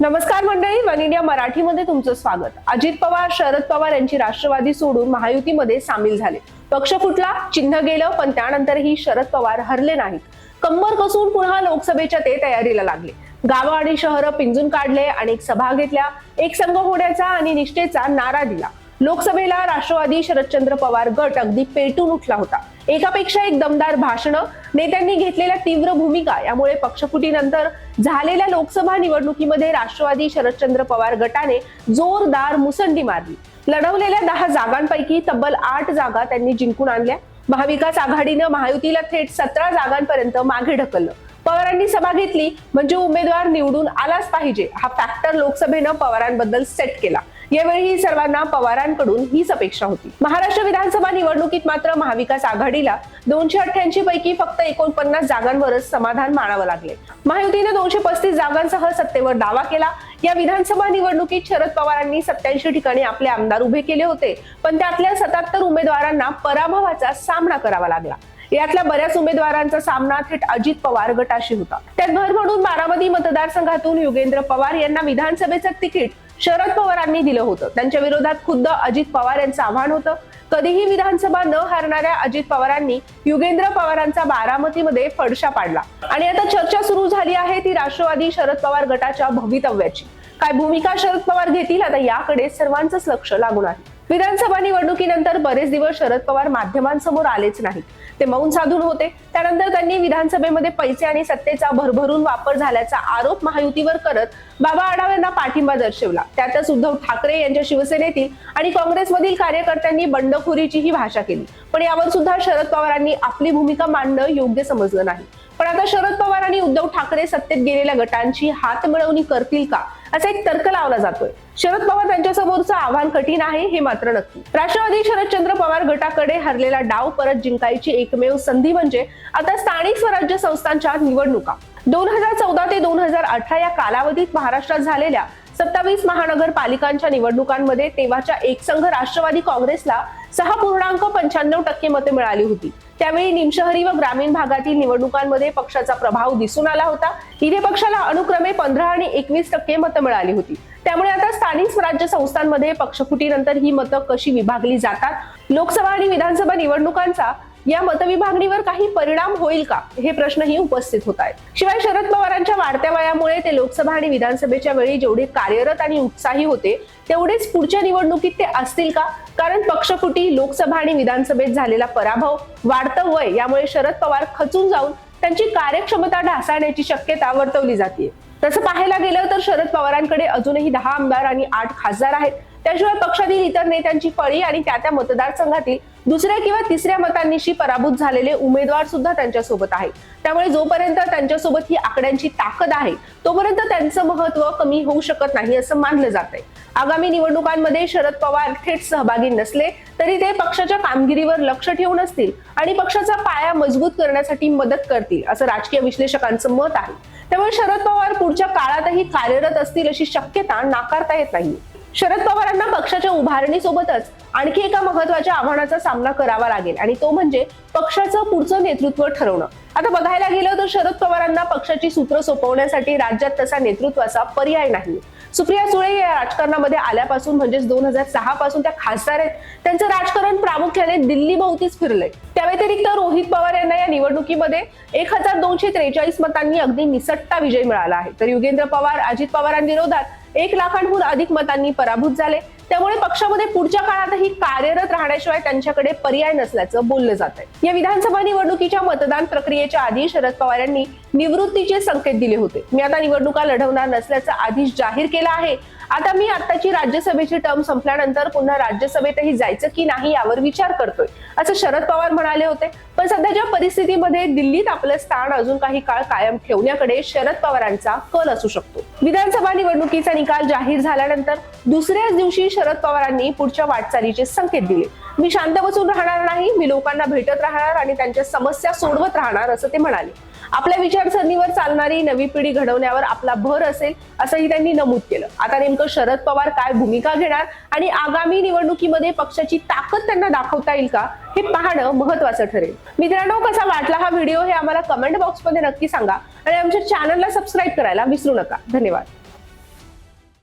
नमस्कार मंडळी one India मराठीमध्ये तुमचं स्वागत. अजित पवार शरद पवार यांची राष्ट्रवादी सोडून महायुतीमध्ये सामील झाले. पक्ष फुटला चिन्ह गेलं पण त्यानंतरही शरद पवार हरले नाहीत. कंबर कसून पुन्हा लोकसभेच्या ते तयारीला लागले. गावं आणि शहरं पिंजून काढले अनेक सभा घेतल्या. एक संघ होण्याचा आणि निष्ठेचा नारा दिला. लोकसभेला राष्ट्रवादी शरदचंद्र पवार गट अगदी पेटून उठला होता. एकापेक्षा एक दमदार भाषणं. नेत्यांनी घेतलेल्या तीव्र भूमिका यामुळे पक्षफुटीनंतर झालेल्या लोकसभा निवडणुकीमध्ये राष्ट्रवादी शरदचंद्र पवार गटाने जोरदार मुसंडी मारली. लढवलेल्या दहा जागांपैकी तब्बल आठ जागा त्यांनी जिंकून आणल्या. महाविकास आघाडीनं महायुतीला थेट सतरा जागांपर्यंत मागे ढकललं. पवारांनी सभा घेतली म्हणजे उमेदवार निवडून आलाच पाहिजे हा फॅक्टर लोकसभेनं पवारांबद्दल सेट केला. यावेळी सर्वांना पवारांकडून हीच अपेक्षा होती. महाराष्ट्र विधानसभा निवडणुकीत मात्र महाविकास आघाडीला दोनशे अठ्ठ्याऐंशी पैकी फक्त एकोणपन्नास जागांवरच समाधान मानावं लागले. महायुतीने दोनशे पस्तीस जागांसह सत्तेवर दावा केला. या विधानसभा निवडणुकीत शरद पवारांनी सत्याऐंशी ठिकाणी आपले आमदार उभे केले होते पण त्यातल्या सत्याहत्तर उमेदवारांना पराभवाचा सामना करावा लागला. यातल्या बऱ्याच उमेदवारांचा सामना थेट अजित पवार गटाशी होता. त्यात भर म्हणून बारामती मतदारसंघातून युगेंद्र पवार यांना विधानसभेचं तिकीट शरद पवारांनी दिलं होतं. त्यांच्या विरोधात खुद्द अजित पवार यांचं आव्हान होतं. कधीही विधानसभा न हारणाऱ्या अजित पवारांनी युगेंद्र पवारांचा बारामतीमध्ये फडशा पाडला. आणि आता चर्चा सुरू झाली आहे ती राष्ट्रवादी शरद पवार गटाच्या भवितव्याची. काय भूमिका शरद पवार घेतील? आता याकडे सर्वांचंच लक्ष लागून आहे. विधानसभा निवडणुकीनंतर बरेच दिवस शरद पवार माध्यमांसमोर आलेच नाहीत. ते मौन साधून होते. त्यानंतर त्यांनी विधानसभेमध्ये पैसे आणि सत्तेचा भरभरून वापर झाल्याचा आरोप महायुतीवर करत बाबा आढाव यांना पाठिंबा दर्शवला. त्यातच उद्धव ठाकरे यांच्या शिवसेनेतील आणि काँग्रेसमधील कार्यकर्त्यांनी बंडखोरीचीही भाषा केली. पण यावर सुद्धा शरद पवारांनी आपली भूमिका मांडणं योग्य समजलं नाही. पण आता शरद पवार आणि उद्धव ठाकरे सत्तेत गेलेल्या गटांची हात मिळवणी करतील का? असा एक तर्क लावला जातोय. शरद पवार त्यांच्यासमोरचं आव्हान कठीण आहे हे मात्र नक्की. राष्ट्रवादी शरदचंद्र पवार गटाकडे हरलेला डाव परत जिंकायची एकमेव संधी म्हणजे आता स्थानिक स्वराज्य संस्थांच्या निवडणुका. दोन हजार चौदा ते दोन हजार अठरा या कालावधीत महाराष्ट्रात झालेल्या सत्तावीस महानगरपालिकांच्या निवडणुकांमध्ये तेव्हाच्या एकसंघ राष्ट्रवादी काँग्रेसला सहा पूर्णांक पंच्याण्णव टक्के मते मिळाली होती. त्यावेळी निमशहरी व ग्रामीण भागातील निवडणुकांमध्ये पक्षाचा प्रभाव दिसून आला होता. इथे पक्षाला अनुक्रमे पंधरा आणि एकवीस टक्के मतं मिळाली होती. त्यामुळे आता स्थानिक स्वराज्य संस्थांमध्ये पक्षफुटीनंतर ही मतं कशी विभागली जातात? लोकसभा आणि विधानसभा निवडणुकांचा या मतविभागणीवर काही परिणाम होईल का? हे प्रश्नही उपस्थित होत आहेत. शिवाय शरद पवारांच्या वाढत्या वयामुळे ते लोकसभा आणि विधानसभेच्या वेळी जेवढे कार्यरत आणि उत्साही होते तेवढेच पुढच्या निवडणुकीत ते असतील का? कारण पक्षफुटी लोकसभा आणि विधानसभेत झालेला पराभव वाढतं वय यामुळे शरद पवार खचून जाऊन त्यांची कार्यक्षमता ढासाळण्याची शक्यता वर्तवली जाते तसं पाहायला गेलं तर शरद पवारांकडे अजूनही दहा आमदार आणि आठ खासदार आहेत. त्याशिवाय पक्षातील इतर नेत्यांची फळी आणि त्या त्या मतदारसंघातील दुसऱ्या किंवा तिसऱ्या मतांनीशी पराभूत झालेले उमेदवार सुद्धा त्यांच्यासोबत आहेत. त्यामुळे जोपर्यंत त्यांच्यासोबत ही आकड्यांची ताकद आहे तोपर्यंत त्यांचं महत्त्व कमी होऊ शकत नाही असं मानलं जात आहे आगामी निवडणुकांमध्ये शरद पवार थेट सहभागी नसले तरी ते पक्षाच्या कामगिरीवर लक्ष ठेवून असतील आणि पक्षाचा पाया मजबूत करण्यासाठी मदत करतील असं राजकीय विश्लेषकांचं मत आहे. त्यामुळे शरद पवार पुढच्या काळातही कार्यरत असतील अशी शक्यता नाकारता येत नाही शरद पवारांना पक्षाच्या उभारणीसोबतच आणखी एका महत्त्वाच्या आव्हानाचा सामना करावा लागेल. आणि तो म्हणजे पक्षाचं पुढचं नेतृत्व ठरवणं. आता बघायला गेलं तर शरद पवारांना पक्षाची सूत्र सोपवण्यासाठी राज्यात तसा नेतृत्वाचा पर्याय नाही. सुप्रिया सुळे या राजकारणामध्ये आल्यापासून म्हणजेच दोन हजार सहा पासून त्या खासदार आहेत. त्यांचं राजकारण प्रामुख्याने दिल्ली भोवतीच फिरलंय. त्या व्यतिरिक्त रोहित पवार यांना या निवडणुकीमध्ये एक हजार दोनशे त्रेचाळीस मतांनी अगदी निसट्टा विजय मिळाला आहे. तर युगेंद्र पवार अजित पवारांविरोधात एक लाखांहून अधिक मतांनी पराभूत झाले. त्यामुळे पक्षामध्ये पुढच्या काळातही कार्यरत राहण्याशिवाय त्यांच्याकडे पर्याय नसल्याचं बोललं जात आहे या विधानसभा निवडणुकीच्या मतदान प्रक्रियेच्या आधी शरद पवार यांनी निवृत्तीचे संकेत दिले होते. मी आता निवडणुका लढवणार नसल्याचं आधीच जाहीर केलं आहे. आता मी आताची राज्यसभेची टर्म संपल्यानंतर पुन्हा राज्यसभेतही जायचं की नाही यावर विचार करतोय. असं शरद पवार म्हणाले होते. पण सध्याच्या परिस्थितीमध्ये दिल्लीत आपलं स्थान अजून काही काळ कायम ठेवण्याकडे शरद पवारांचा कल असू शकतो. विधानसभा निवडणुकीचा निकाल जाहीर झाल्यानंतर दुसऱ्याच दिवशी शरद पवारांनी पुढच्या वाटचालीचे संकेत दिले. मी शांत बसून राहणार नाही मी लोकांना भेटत राहणार आणि त्यांच्या समस्या सोडवत राहणार असं ते म्हणाले. आपल्या विचारसरणीवर चालणारी नवी पिढी घडवण्यावर आपला भर असेल असंही त्यांनी नमूद केलं. आता नेमकं शरद पवार काय भूमिका घेणार आणि आगामी निवडणुकीमध्ये पक्षाची ताकद त्यांना दाखवता येईल का हे पाहणं महत्वाचं ठरेल. मित्रांनो कसा वाटला हा व्हिडिओ हे आम्हाला कमेंट बॉक्समध्ये नक्की सांगा आणि आमच्या चॅनलला सबस्क्राईब करायला विसरू नका. धन्यवाद.